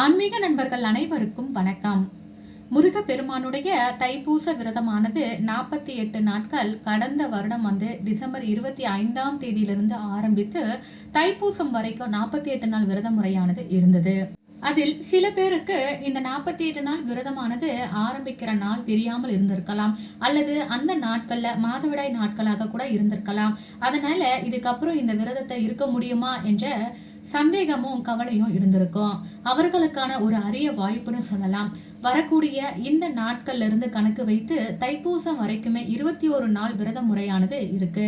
ஆன்மீக நண்பர்கள் அனைவருக்கும் வணக்கம். முருகப்பெருமானுடைய தைப்பூச விரதமானது நாற்பத்தி எட்டு நாட்கள் கடந்த வருடம் வந்து டிசம்பர் இருபத்தி ஐந்தாம் தேதியிலிருந்து ஆரம்பித்து தைப்பூசம் வரைக்கும் நாற்பத்தி எட்டு நாள் விரத முறையானது இருந்தது. அதில் சில பேருக்கு இந்த நாற்பத்தி எட்டு நாள் விரதமானது ஆரம்பிக்கிற நாள் தெரியாமல் இருந்திருக்கலாம் அல்லது அந்த நாட்களில் மாதவிடாய் நாட்களாக கூட இருந்திருக்கலாம். அதனால இதுக்கப்புறம் இந்த விரதத்தை இருக்க முடியுமா என்ற சந்தேகமும் கவலையும் இருந்திருக்கும். அவர்களுக்கான ஒரு அரிய வாய்ப்புன்னு சொல்லலாம். வரக்கூடிய இந்த நாட்கள்ல இருந்து கணக்கு வைத்து தைப்பூசம் வரைக்குமே இருபத்தி ஒரு நாள் விரத முறையானது இருக்கு.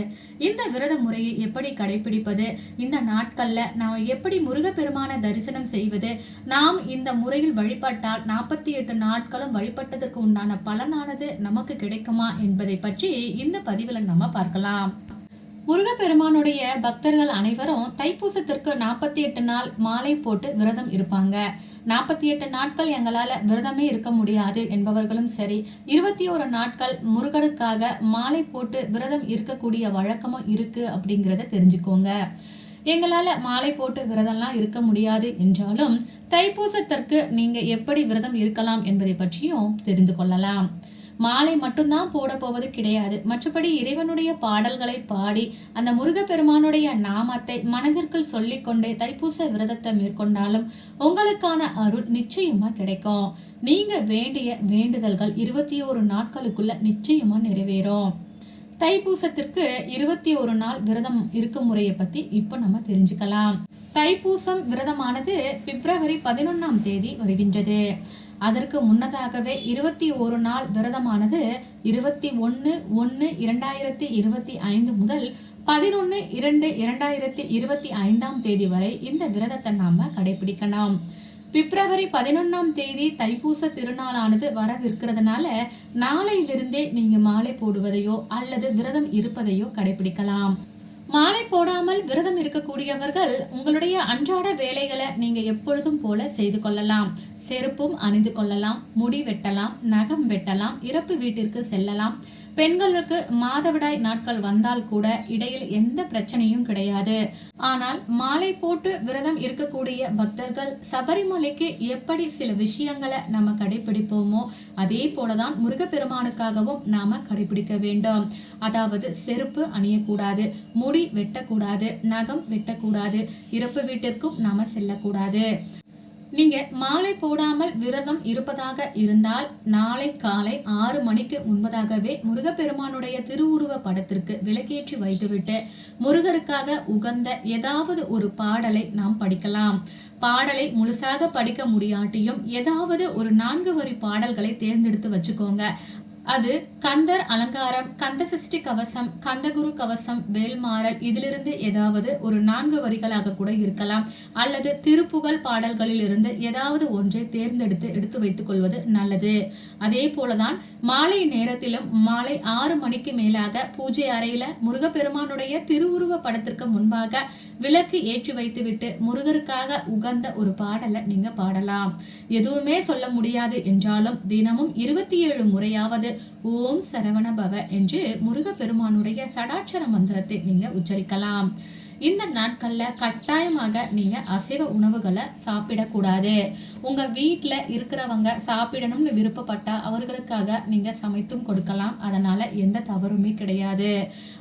இந்த விரத முறையை எப்படி கடைபிடிப்பது இந்த நாட்கள்ல நாம் எப்படி முருகப்பெருமான தரிசனம் செய்வது? நாம் இந்த முறையில் வழிபட்டால் நாற்பத்தி எட்டு நாட்களும் வழிபட்டதற்கு உண்டான பலனானது நமக்கு கிடைக்குமா என்பதை பற்றி இந்த பதிவில் நம்ம பார்க்கலாம். முருகப்பெருமானுடைய பக்தர்கள் அனைவரும் தைப்பூசத்திற்கு நாற்பத்தி எட்டு நாள் மாலை போட்டு விரதம் இருப்பாங்க. நாற்பத்தி எட்டு நாட்கள் எங்களால் விரதமே இருக்க முடியாது என்பவர்களும் சரி இருபத்தி ஒரு நாட்கள் முருகனுக்காக மாலை போட்டு விரதம் இருக்கக்கூடிய வழக்கமும் இருக்குது அப்படிங்கிறத தெரிஞ்சுக்கோங்க. எங்களால் மாலை போட்டு விரதம்லாம் இருக்க முடியாது என்றாலும் தைப்பூசத்திற்கு நீங்கள் எப்படி விரதம் இருக்கலாம் என்பதை பற்றியும் தெரிந்து கொள்ளலாம். மாலை மட்டும்தான் போட போவது கிடையாது. மற்றபடி இறைவனுடைய பாடல்களை பாடி அந்த முருகப்பெருமானுடைய நாமத்தை மனதிற்குள் சொல்லிக்கொண்டே தைப்பூச விரதத்தை மேற்கொண்டாலும் உங்களுக்கான அருள் நிச்சயமா கிடைக்கும். நீங்க வேண்டிய வேண்டுதல்கள் இருபத்தி ஒரு நாட்களுக்குள்ள நிச்சயமா நிறைவேறும். தைப்பூசத்திற்கு இருபத்தி ஒரு நாள் விரதம் இருக்கும் முறையை பத்தி இப்போ நம்ம தெரிஞ்சுக்கலாம். தைப்பூசம் விரதமானது பிப்ரவரி பதினொன்னாம் தேதி வருகின்றது. அதற்கு முன்னதாகவே இருபத்தி ஒரு நாள் விரதமானது இருபத்தி ஒன்று ஒன்று இரண்டாயிரத்தி இருபத்தி ஐந்து முதல் பதினொன்று இரண்டு இரண்டாயிரத்தி இருபத்தி ஐந்தாம் தேதி வரை இந்த விரதத்தை நாம் கடைபிடிக்கலாம். பிப்ரவரி பதினொன்றாம் தேதி தைப்பூச திருநாளானது வரவிருக்கிறதுனால நாளையிலிருந்தே நீங்கள் மாலை போடுவதையோ அல்லது விரதம் இருப்பதையோ கடைபிடிக்கலாம். மாலை போடாமல் விரதம் இருக்கக்கூடியவர்கள் உங்களுடைய அன்றாட வேலைகளை நீங்க எப்பொழுதும் போல செய்து கொள்ளலாம். செருப்பும் அணிந்து கொள்ளலாம் முடி வெட்டலாம் நகம் வெட்டலாம் இறப்பு வீட்டிற்கு செல்லலாம். பெண்களுக்கு மாதவிடாய் நாட்கள் வந்தால் கூட இடையில் எந்த பிரச்சனையும் கிடையாது. ஆனால் மாலை போட்டு விரதம் இருக்கக்கூடிய பக்தர்கள் சபரிமலைக்கு எப்படி சில விஷயங்களை நம்ம கடைபிடிப்போமோ அதே போலதான் முருகப்பெருமானுக்காகவும் நாம கடைபிடிக்க வேண்டும். அதாவது செருப்பு அணியக்கூடாது முடி வெட்டக்கூடாது நகம் வெட்டக்கூடாது இறப்பு வீட்டிற்கும் நாம செல்லக்கூடாது. நீங்க மாலை போடாமல் விரதம் இருப்பதாக இருந்தால் நாளை காலை ஆறு மணிக்கு முன்பதாகவே முருகப்பெருமானுடைய திருவுருவ படத்திற்கு விளக்கேற்றி வைத்துவிட்டு முருகருக்காக உகந்த ஏதாவது ஒரு பாடலை நாம் படிக்கலாம். பாடலை முழுசாக படிக்க முடியாட்டியும் ஏதாவது ஒரு நான்கு வரி பாடல்களை தேர்ந்தெடுத்து வச்சுக்கோங்க. அது கந்தர் அலங்காரம் கந்த சிருஷ்டி கவசம் கந்தகுரு கவசம் வேல்மாறல் இதிலிருந்து ஏதாவது ஒரு நான்கு வரிகளாக கூட இருக்கலாம். அல்லது திருப்புகழ் பாடல்களில் இருந்து ஏதாவது ஒன்றை தேர்ந்தெடுத்து எடுத்து வைத்துக் கொள்வது நல்லது. அதே போலதான் மாலை நேரத்திலும் மாலை ஆறு மணிக்கு மேலாக பூஜை அறையில முருகப்பெருமானுடைய திருவுருவ படத்திற்கு முன்பாக விளக்கு ஏற்றி வைத்துவிட்டு முருகருக்காக உகந்த ஒரு பாடலை நீங்க பாடலாம். எதுவுமே சொல்ல முடியாது என்றாலும் தினமும் இருபத்தி ஏழு முறையாவது ஓம் சரவண பவ என்று முருகப்பெருமானுடைய சடாட்சர மந்திரத்தை நீங்க உச்சரிக்கலாம். இந்த நாட்கள்ல கட்டாயமாக நீங்க அசைவ உணவுகளை சாப்பிடக்கூடாது. உங்க வீட்டில் இருக்கிறவங்க சாப்பிடணும்னு விருப்பப்பட்டா அவர்களுக்காக நீங்க சமைத்தும் கொடுக்கலாம். அதனால எந்த தவறுமே கிடையாது.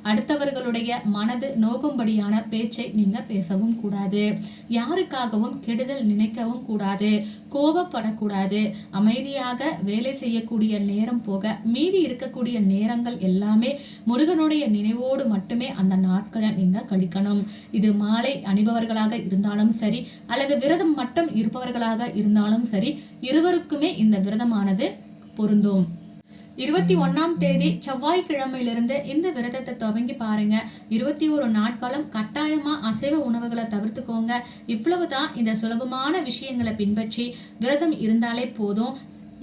அடுத்தவர்களுடைய மனது நோகும்படியான பேச்சை நீங்க பேசவும் கூடாது. யாருக்காகவும் கெடுதல் நினைக்கவும் கூடாது. கோபப்படக்கூடாது. அமைதியாக வேலை செய்யக்கூடிய நேரம் போக மீதி இருக்கக்கூடிய நேரங்கள் எல்லாமே முருகனுடைய நினைவோடு மட்டுமே அந்த நாட்களை நீங்கள் கழிக்கணும். இது மாலை அணிபவர்களாக இருந்தாலும் சரி அல்லது விரதம் மட்டும் இருப்பவர்களாக இருந்தாலும் சரி இருவருக்குமே இந்த விரதமானது பொருந்தும். இருபத்தி ஒன்னாம் தேதி செவ்வாய்க்கிழமையிலிருந்து இந்த விரதத்தை துவங்கி பாருங்க. இருபத்தி ஒரு நாட்களும் கட்டாயமா அசைவ உணவுகளை தவிர்த்துக்கோங்க. இவ்வளவுதான் இந்த சுலபமான விஷயங்களை பின்பற்றி விரதம் இருந்தாலே போதும்.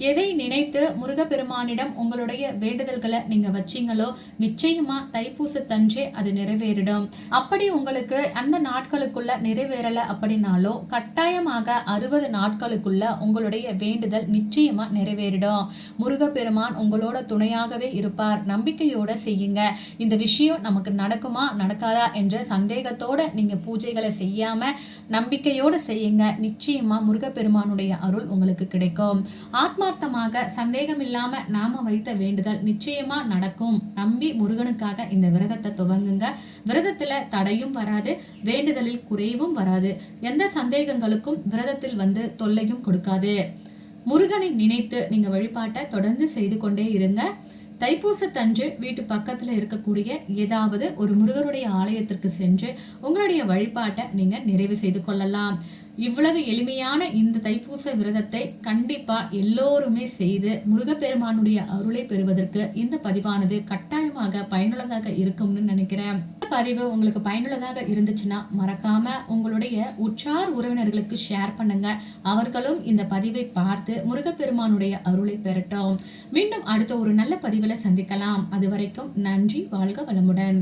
எதை நினைத்து முருகப்பெருமானிடம் உங்களுடைய வேண்டுதல்களை நீங்க வச்சீங்களோ நிச்சயமா தைப்பூசத்தன்றே அது நிறைவேறிடும். அப்படி உங்களுக்கு அந்த நாட்களுக்குள்ள நிறைவேறல அப்படின்னாலோ கட்டாயமாக அறுபது நாட்களுக்குள்ள உங்களுடைய வேண்டுதல் நிச்சயமா நிறைவேறிடும். முருகப்பெருமான் உங்களோட துணையாகவே இருப்பார். நம்பிக்கையோட செய்யுங்க. இந்த விஷயம் நமக்கு நடக்குமா நடக்காதா என்ற சந்தேகத்தோட நீங்க பூஜைகளை செய்யாம நம்பிக்கையோட செய்யுங்க. நிச்சயமா முருகப்பெருமானுடைய அருள் உங்களுக்கு கிடைக்கும். ஆத்மா ஆத்மார்த்தமாக சந்தேகமில்லாம நாம வைத்த வேண்டுதல் நிச்சயமா நடக்கும். நம்பி முருகனுக்காக இந்த விரதத்தை துவங்குங்க. விரதத்துல தடையும் வராது வேண்டுதலில் குறைவும் வராது. எந்த சந்தேகங்களுக்கும் விரதத்தில் வந்து தொல்லையும் கொடுக்காது. முருகனை நினைத்து நீங்க வழிபாட்டை தொடர்ந்து செய்து கொண்டே இருங்க. தைப்பூசத்தன்று வீட்டு பக்கத்துல இருக்கக்கூடிய ஏதாவது ஒரு முருகருடைய ஆலயத்திற்கு சென்று உங்களுடைய வழிபாட்டை நீங்க நிறைவு செய்து கொள்ளலாம். இவ்வளவு எளிமையான இந்த தைப்பூச விரதத்தை கண்டிப்பா எல்லோருமே செய்து முருகப்பெருமானுடைய அருளை பெறுவதற்கு இந்த பதிவானது கட்டாயமாக பயனுள்ளதாக இருக்கும்னு நினைக்கிறேன். இந்த பதிவு உங்களுக்கு பயனுள்ளதாக இருந்துச்சுன்னா மறக்காம உங்களுடைய உற்றார் உறவினர்களுக்கு ஷேர் பண்ணுங்க. அவர்களும் இந்த பதிவை பார்த்து முருகப்பெருமானுடைய அருளை பெறட்டும். மீண்டும் அடுத்த ஒரு நல்ல பதிவில் சந்திக்கலாம். அது வரைக்கும் நன்றி வாழ்க வளமுடன்.